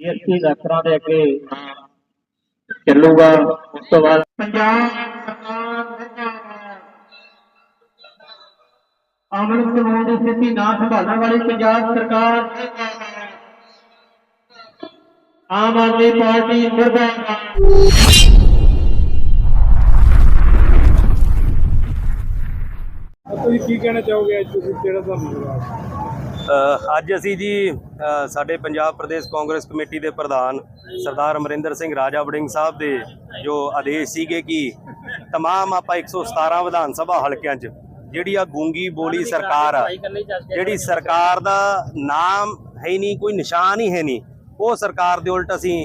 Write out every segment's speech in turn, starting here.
DSP ਦਫ਼ਤਰਾਂ ਦੇ ਅੱਗੇ ਚੱਲੂਗਾ ਉਸ ਤੋਂ ਬਾਅਦ ਪੰਜਾਬ ਸਰਕਾਰ। ਅਮਨ ਕਾਨੂੰਨ ਦੀ ਸਥਿਤੀ ਨਾ ਸੰਭਾਲਣ ਵਾਲੀ ਪੰਜਾਬ ਸਰਕਾਰ। ਆਮ ਆਦਮੀ ਪਾਰਟੀ ਮੁਰਦਾਬਾਦ ਤੁਸੀਂ ਕੀ ਕਹਿਣਾ ਚਾਹੋਗੇ ਅੱਜ ਤੁਸੀਂ ਜਿਹੜਾ ਤੁਹਾਨੂੰ ਅੱਜ ਅਸੀਂ ਜੀ ਅ, ਸਾਡੇ ਪੰਜਾਬ ਪ੍ਰਦੇਸ਼ ਕਾਂਗਰਸ ਕਮੇਟੀ ਦੇ ਪ੍ਰਧਾਨ ਸਰਦਾਰ ਅਮਰਿੰਦਰ ਸਿੰਘ ਰਾਜਾ ਵੜਿੰਗ ਸਾਹਿਬ ਦੇ ਜੋ ਆਦੇਸ਼ ਸੀਗੇ ਕਿ तमाम ਆਪਾਂ 117 ਵਿਧਾਨ ਸਭਾ ਹਲਕਿਆਂ 'ਚ ਜਿਹੜੀ ਆ ਗੂੰਗੀ ਬੋਲੀ ਸਰਕਾਰ ਆ ਜਿਹੜੀ ਸਰਕਾਰ ਦਾ ਨਾਮ ਹੈ ਹੀ ਨਹੀਂ ਕੋਈ ਨਿਸ਼ਾਨ ਹੀ ਹੈ ਨਹੀਂ ਉਹ ਸਰਕਾਰ ਦੇ ਉਲਟ ਅਸੀਂ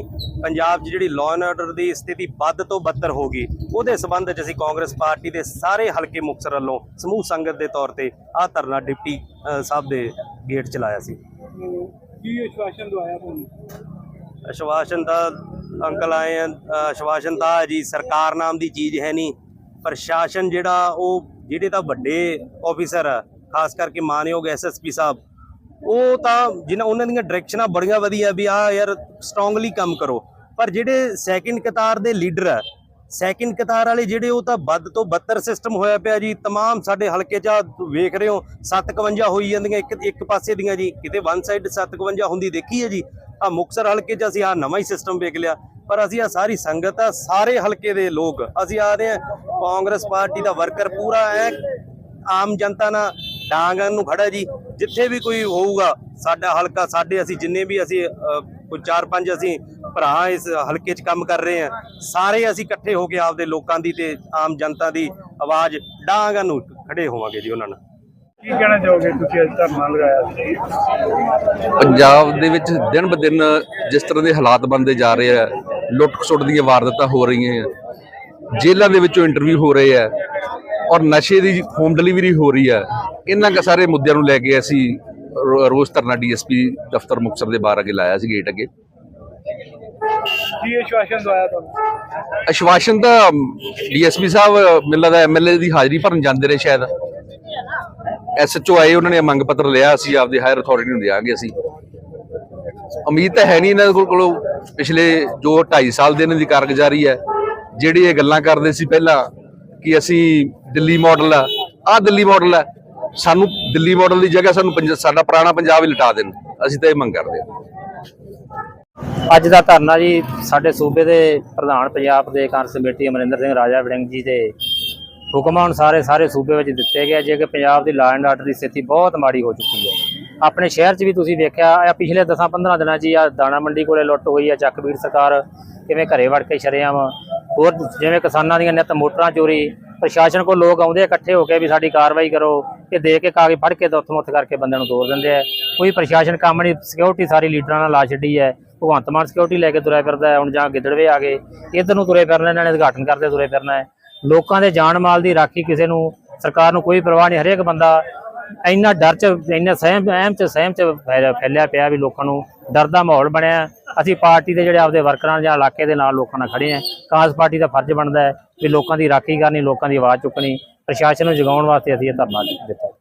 ਪੰਜਾਬ 'ਚ ਜਿਹੜੀ ਲਾਅ ਐਂਡ ਆਰਡਰ ਦੀ ਸਥਿਤੀ ਵੱਧ ਤੋਂ ਬੱਤਰ ਹੋ ਗਈ ਉਹਦੇ ਸਬੰਧ 'ਚ ਅਸੀਂ ਕਾਂਗਰਸ ਪਾਰਟੀ ਦੇ ਸਾਰੇ ਹਲਕੇ ਮੁਕਤਸਰ ਵੱਲੋਂ ਸਮੂਹ ਸੰਗਤ ਦੇ ਤੌਰ ਤੇ ਆਹ ਧਰਨਾ ਡਿਪਟੀ ਅ, ਸਾਹਿਬ ਦੇ ਗੇਟ 'ਚ ਲਾਇਆ ਸੀ। ਕੀ ਆਸ਼ਵਾਸਨ ਦਵਾਇਆ ਤੁਹਾਨੂੰ? ਆਸ਼ਵਾਸਨ ਤਾਂ ਅੰਕਲ ਆਏ ਆ ਅ, ਆਸ਼ਵਾਸਨ ਤਾਂ ਹੈ ਜੀ ਸਰਕਾਰ ਨਾਮ ਦੀ ਚੀਜ਼ ਹੈ ਨਹੀਂ। ਪ੍ਰਸ਼ਾਸਨ ਜਿਹੜਾ ਉਹ ਜਿਹੜੇ ਤਾਂ ਵੱਡੇ ਆਫੀਸਰ ਆ ਖਾਸ ਕਰਕੇ ਮਾਨਯੋਗ ਐਸਐਸਪੀ ਸਾਹਿਬ ਉਹ ਤਾਂ ਜਿਨ੍ਹਾਂ ਉਹਨਾਂ ਦੀਆਂ ਡਾਇਰੈਕਸ਼ਨਾਂ ਬੜੀਆਂ ਵਧੀਆ ਵੀ ਆ ਯਾਰ ਸਟਰੋਂਗਲੀ ਕੰਮ ਕਰੋ। ਪਰ ਜਿਹੜੇ ਸੈਕਿੰਡ ਕਤਾਰ ਦੇ ਲੀਡਰ ਆ ਸੈਕਿੰਡ ਕਤਾਰ ਵਾਲੇ ਜਿਹੜੇ ਉਹ ਤਾਂ ਵੱਧ ਤੋਂ ਬੱਤਰ ਸਿਸਟਮ ਹੋਇਆ ਪਿਆ ਜੀ तमाम ਸਾਡੇ ਹਲਕੇ 'ਚ ਆਹ ਵੇਖ ਰਹੇ ਹੋ 751 ਹੋਈ ਜਾਂਦੀਆਂ ਇੱਕ ਇੱਕ ਪਾਸੇ ਦੀਆਂ ਜੀ ਕਿਤੇ ਵਨ ਸਾਈਡ 751 ਹੁੰਦੀ ਦੇਖੀ ਹੈ ਜੀ ਆ ਮੁਕਸਰ ਹਲਕੇ 'ਚ ਅਸੀਂ ਆ ਨਵਾਂ ਹੀ ਸਿਸਟਮ ਵੇਖ ਲਿਆ ਪਰ ਅਸੀਂ ਆ ਸਾਰੀ ਸੰਗਤ ਆ ਸਾਰੇ ਹਲਕੇ ਦੇ ਲੋਕ ਅਸੀਂ ਆਦੇ ਆ ਕਾਂਗਰਸ ਪਾਰਟੀ ਦਾ ਵਰਕਰ ਪੂਰਾ ਐ ਆਮ ਜਨਤਾ ਨਾਲ ਡਾਂਗਾਂ ਨੂੰ ਖੜਾ ਜੀ ਜਿੱਥੇ ਵੀ ਕੋਈ ਹੋਊਗਾ ਸਾਡਾ ਹਲਕਾ ਸਾਡੇ ਅਸੀਂ ਜਿੰਨੇ ਵੀ ਅਸੀਂ ਅ, ਕੋਈ ਚਾਰ ਪੰਜ ਅਸੀਂ ਭਰਾ ਇਸ ਹਲਕੇ 'ਚ ਕੰਮ ਕਰ ਰਹੇ ਆ। ਸਾਰੇ ਅਸੀਂ ਇਕੱਠੇ ਹੋ ਕੇ ਆਪਦੇ ਲੋਕਾਂ ਦੀ ਤੇ ਆਮ ਜਨਤਾ ਦੀ ਆਵਾਜ਼ ਡਾਂਗਾਂ ਨੂੰ ਖੜੇ ਹੋਵਾਂਗੇ ਜੀ ਉਹਨਾਂ ਨਾਲ। ਕੀ ਕਹਿਣਾ ਚਾਹੋਗੇ ਤੁਸੀਂ ਅੱਜ ਧਰਨਾ ਲਗਾਇਆ ਸੀ? ਪੰਜਾਬ ਦੇ ਵਿੱਚ ਦਿਨ ਬ ਦਿਨ ਜਿਸ ਤਰ੍ਹਾਂ ਦੇ ਹਾਲਾਤ ਬਣਦੇ ਜਾ ਰਹੇ ਆ ਲੁੱਟ ਖਸੁੱਟ ਦੀਆਂ ਵਾਰਦਾਤਾਂ ਹੋ ਰਹੀਆਂ ਆ ਜੇਲ੍ਹਾਂ ਦੇ ਵਿੱਚੋਂ ਇੰਟਰਵਿਊ ਹੋ ਰਹੇ ਆ ਔਰ ਨਸ਼ੇ ਦੀ ਹੋਮ ਡਿਲੀਵਰੀ ਹੋ ਰਹੀ ਆ ਇਹਨਾਂ ਕ ਸਾਰੇ ਮੁੱਦਿਆਂ ਨੂੰ ਲੈ ਕੇ ਅਸੀਂ ਰੋਜ਼ ਧਰਨਾ ਡੀਐਸਪੀ ਦਫ਼ਤਰ ਮੁਕਤਸਰ ਦੇ ਬਾਹਰ ਅੱਗੇ ਲਾਇਆ ਸੀ ਗੇਟ ਅੱਗੇ। ਕੀ ਆਸ਼ਵਾਸਨ ਦਵਾਇਆ ਤੁਹਾਨੂੰ? ਆਸ਼ਵਾਸਨ ਤਾਂ ਡੀਐਸਪੀ ਸਾਹਿਬ ਮੈਨੂੰ ਲੱਗਦਾ ਐਮਐਲਏ ਦੀ ਹਾਜ਼ਰੀ ਭਰਨ ਜਾਂਦੇ ਰਹੇ ਸ਼ਾਇਦ। ਐਸਐਚਓ ਆਏ, ਉਹਨਾਂ ਨੇ ਮੰਗ ਪੱਤਰ ਲਿਆ, ਅਸੀਂ ਆਪਦੇ ਹਾਇਰ ਅਥਾਰਟੀ ਨੂੰ ਦਿਆਂਗੇ ਅਸੀਂ। ਉਮੀਦ ਤਾਂ ਹੈ ਨਹੀਂ ਇਹਨਾਂ ਕੋਲ, ਕੋਲੋਂ ਪਿਛਲੇ ਜੋ 2.5 ਸਾਲ ਦੇ ਇਹਨਾਂ ਦੀ ਕਾਰਗੁਜ਼ਾਰੀ ਹੈ, ਜਿਹੜੀ ਇਹ ਗੱਲਾਂ ਕਰਦੇ ਸੀ ਪਹਿਲਾਂ ਕਿ ਅਸੀਂ ਦਿੱਲੀ ਮਾਡਲ ਆ, ਆਹ ਦਿੱਲੀ ਮਾਡਲ ਹੈ ਸਾਨੂੰ ਦਿੱਲੀ ਮਾਡਲ ਦੀ ਜਗ੍ਹਾ ਸਾਨੂੰ ਪੰਜ- ਸਾਡਾ ਪੁਰਾਣਾ ਪੰਜਾਬ ਹੀ ਲਟਾ ਦੇਣ। ਅਸੀਂ ਤਾਂ ਇਹ ਮੰਗ ਕਰਦੇ ਹਾਂ। ਅੱਜ ਦਾ ਧਰਨਾ ਜੀ, ਸਾਡੇ ਸੂਬੇ ਦੇ ਪ੍ਰਧਾਨ ਪੰਜਾਬ ਦੇ ਕਾਂਗਰਸ ਕਮੇਟੀ ਅਮਰਿੰਦਰ ਸਿੰਘ ਰਾਜਾ ਵੜਿੰਗ ਜੀ ਦੇ ਹੁਕਮਾਂ ਅਨੁਸਾਰ ਸਾਰੇ ਸੂਬੇ ਵਿੱਚ ਦਿੱਤੇ ਗਏ ਜੇ ਕਿ ਪੰਜਾਬ ਦੀ ਲਾਅ ਐਂਡ ਆਰਡਰ ਦੀ ਸਥਿਤੀ ਬਹੁਤ ਮਾੜੀ ਹੋ ਚੁੱਕੀ ਹੈ। ਆਪਣੇ ਸ਼ਹਿਰ 'ਚ ਵੀ ਤੁਸੀਂ ਵੇਖਿਆ ਆ ਪਿਛਲੇ 10-15 ਦਿਨਾਂ 'ਚ ਹੀ ਆ ਦਾਣਾ ਮੰਡੀ ਕੋਲੇ ਲੁੱਟ ਹੋਈ ਆ ਚੱਕਬੀਰ ਸਰਕਾਰ ਕਿਵੇਂ ਘਰੇ ਵੜ ਕੇ ਸ਼ਰੇਆਮ ਹੋਰ ਜਿਵੇਂ ਕਿਸਾਨਾਂ ਦੀਆਂ ਨਿੱਤ ਮੋਟਰਾਂ ਚੋਰੀ, ਪ੍ਰਸ਼ਾਸਨ ਕੋਲ ਲੋਕ ਆਉਂਦੇ ਇਕੱਠੇ ਹੋ ਕੇ ਵੀ ਸਾਡੀ ਕਾਰਵਾਈ ਕਰੋ, ਇਹ ਦੇ ਕੇ ਕਾਗਜ਼ ਫੜ ਕੇ ਤਾਂ ਮੁੱਥ ਕਰਕੇ ਬੰਦਿਆਂ ਨੂੰ ਤੋੜ ਦਿੰਦੇ ਆ। ਕੋਈ ਪ੍ਰਸ਼ਾਸਨ ਕੰਮ ਨਹੀਂ ਸਿਕਿਉਰਿਟੀ ਸਾਰੀ ਲੀਡਰਾਂ ਨਾਲ ਲਾ ਛੱਡੀ ਹੈ। ਭਗਵੰਤ ਮਾਨ ਸਿਕਿਉਰਿਟੀ ਲੈ ਕੇ ਤੁਰਿਆ ਫਿਰਦਾ ਹੈ, ਹੁਣ ਜਾਂ ਗਿੱਦੜਵੇ ਆ ਗਏ ਇੱਧਰ ਨੂੰ ਤੁਰੇ ਫਿਰਨਾ ਇਹਨਾਂ ਨੇ ਉਦਘਾਟਨ ਕਰਦੇ ਤੁਰੇ ਫਿਰਨਾ ਹੈ। ਲੋਕਾਂ ਦੇ ਜਾਨ ਮਾਲ ਦੀ ਰਾਖੀ ਕਿਸੇ ਨੂੰ, ਸਰਕਾਰ ਨੂੰ ਕੋਈ ਪਰਵਾਹ ਨਹੀਂ, ਹਰੇਕ ਬੰਦਾ ਇੰਨਾ ਡਰ ਚ, ਇੰਨਾ ਸਹਿਮ, ਅਹਿਮ ਚ, ਸਹਿਮ ਚ ਫੈਲ- ਫੈਲਿਆ ਪਿਆ ਵੀ ਲੋਕਾਂ ਨੂੰ ਡਰ ਦਾ ਮਾਹੌਲ ਬਣਿਆ ਅਸੀਂ ਪਾਰਟੀ ਦੇ ਜਿਹੜੇ ਆਪਦੇ ਵਰਕਰਾਂ ਜਾਂ ਇਲਾਕੇ ਦੇ ਨਾਲ ਲੋਕਾਂ ਨਾਲ ਖੜੇ ਹਾਂ। ਕਾਂਗਰਸ ਪਾਰਟੀ ਦਾ ਫਰਜ਼ ਬਣਦਾ ਹੈ ਵੀ ਲੋਕਾਂ ਦੀ ਰਾਖੀ ਕਰਨੀ, ਲੋਕਾਂ ਦੀ ਆਵਾਜ਼ ਚੁੱਕਣੀ, ਪ੍ਰਸ਼ਾਸਨ ਨੂੰ ਜਗਾਉਣ ਵਾਸਤੇ ਅਸੀਂ ਇਹ ਧਰਨਾ ਦਿੱਤਾ।